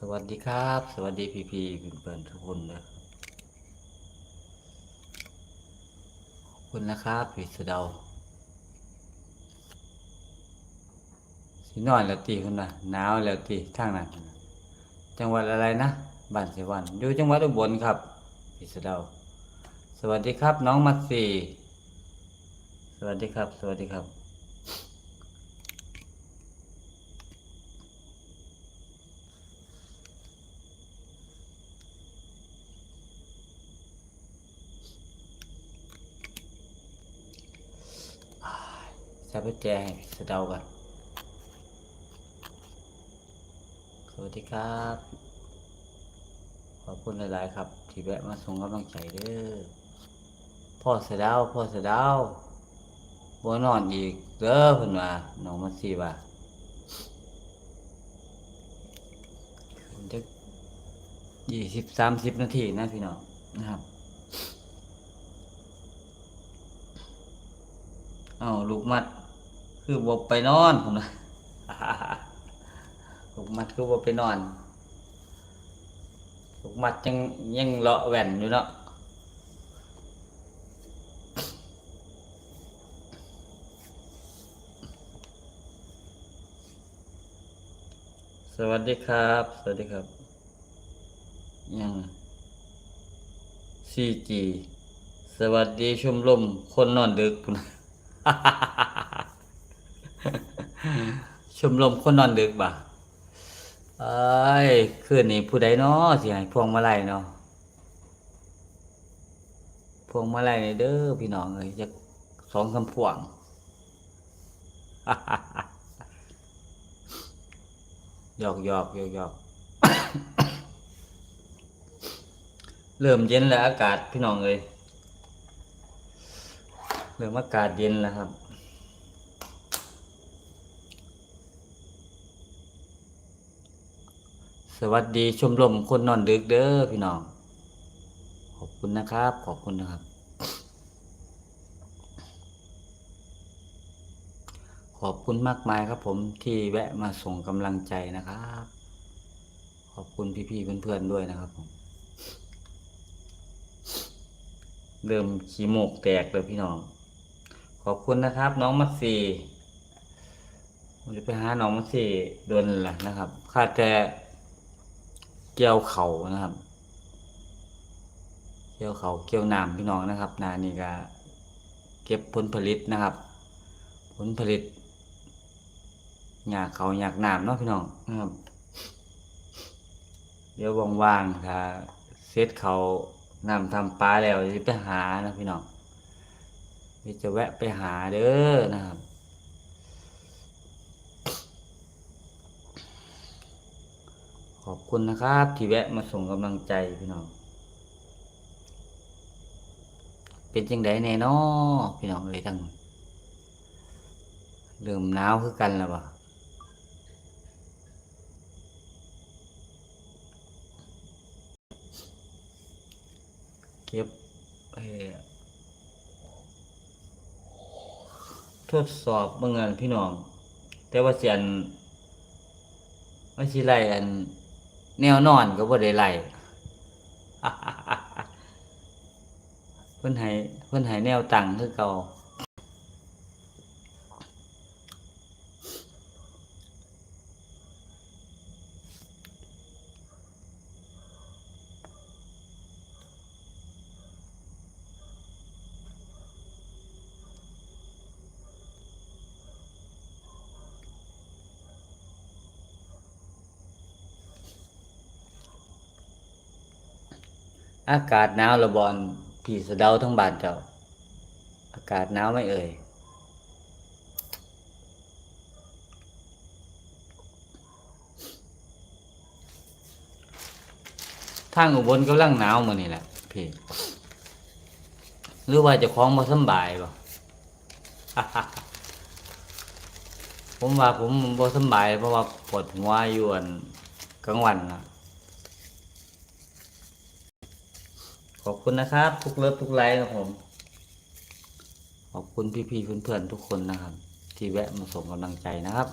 สวัสดีครับ สวัสดีพี่พี่เพื่อนๆทุกคนนะขอบคุณนะครับพี่สเดาสินอนแล้วตีคนนะหนาวแล้วตีทางนั้นจังหวัดอะไรนะบ้านเสวันอยู่จังหวัดอุบลครับพี่สเดาสวัสดีครับ น้องมัตสีสวัสดีครับ สวัสดีครับ ใช้ประแจให้สเดากัน สวัสดีครับ ขอบคุณหลาย ๆ ครับ ที่แวะมาส่งกำลังใจเด้อ พ่อสเดาพ่อสเดาบ่นอนอีกเด้อเพิ่นว่าน้องมันสิว่าจักยี่สิบสามสิบนาทีนะพี่น้องนะครับเอาลูกมัด คือบ่ไปนอนผมนะลูกมัดคือบ่ไปนอนลูกมัดยังยังเลาะแหวนอยู่เนาะสวัสดีครับ สวัสดีครับ ยัง 4G สวัสดีชมรมคนนอนดึกพุ่นนะ ชมรมคนนอนดึกบ่ะเอ้ยคืนนี้ผู้ใดเนาะสิให้พวงมาลัยเนาะพวงมาลัยนี่เด้อพี่น้องเอ้ยจักสองสามพวงหยอกหยอกหยอกหยอกเริ่มเย็นแล้วอากาศพี่น้องเอ้ยเริ่มอากาศเย็นแล้วครับ สวัสดีชมรมคนนอนดึกเด้อพี่น้อง ขอบคุณนะครับ ขอบคุณนะครับ ขอบคุณมากมายครับผมที่แวะมาส่งกำลังใจนะครับ ขอบคุณพี่ๆเพื่อนๆด้วยนะครับผมเริ่มขี้โมกแตกเลยพี่น้อง ขอบคุณนะครับ น้องมัตสีผมจะไปหาน้องมัตสีโดนแหละนะครับค่าแต่ เกี่ยวเขานะครับ เกี่ยวเขาเกี่ยวน้ำพี่น้องนะครับ นานี่ก็เก็บผลผลิตนะครับ ผลผลิตหยากเขาหยากน้ำเนาะพี่น้องนะครับ เดี๋ยวว่างๆถ้าเซตเขานำทำปลาแล้วจะไปหานะพี่น้องจะแวะไปหาเด้อนะครับ ขอบคุณนะครับ ที่แวะมาส่งกำลังใจพี่น้อง เป็นจังไดแน่นอพี่น้องเลยทั้งเริ่มหนาวคือกันแล้วบ่เก็บทดสอบเมื่องานพี่น้อง แต่ว่าเสียนว่าสิไล่อัน แนวนอนก็บ่ได้ไล่เพิ่นให้เพิ่นให้แนวตั้งคือเก่า อากาศหนาวระบอนพี่สะเดาทั้งบานเจ้า อากาศหนาวไม่เอ่ยทางอุบลกำลังหนาวมือนี้แหละพี่หรือว่าจะคล้องบ่สบายบ่ผมว่าผมบ่สบายเพราะว่าปวดหัวอยู่อันกลางวันนะ ขอบคุณนะครับ ทุกเลิฟทุกไลค์ครับผม ขอบคุณพี่ๆเพื่อนๆทุกคนนะครับ ที่แวะมาส่งกำลังใจนะครับ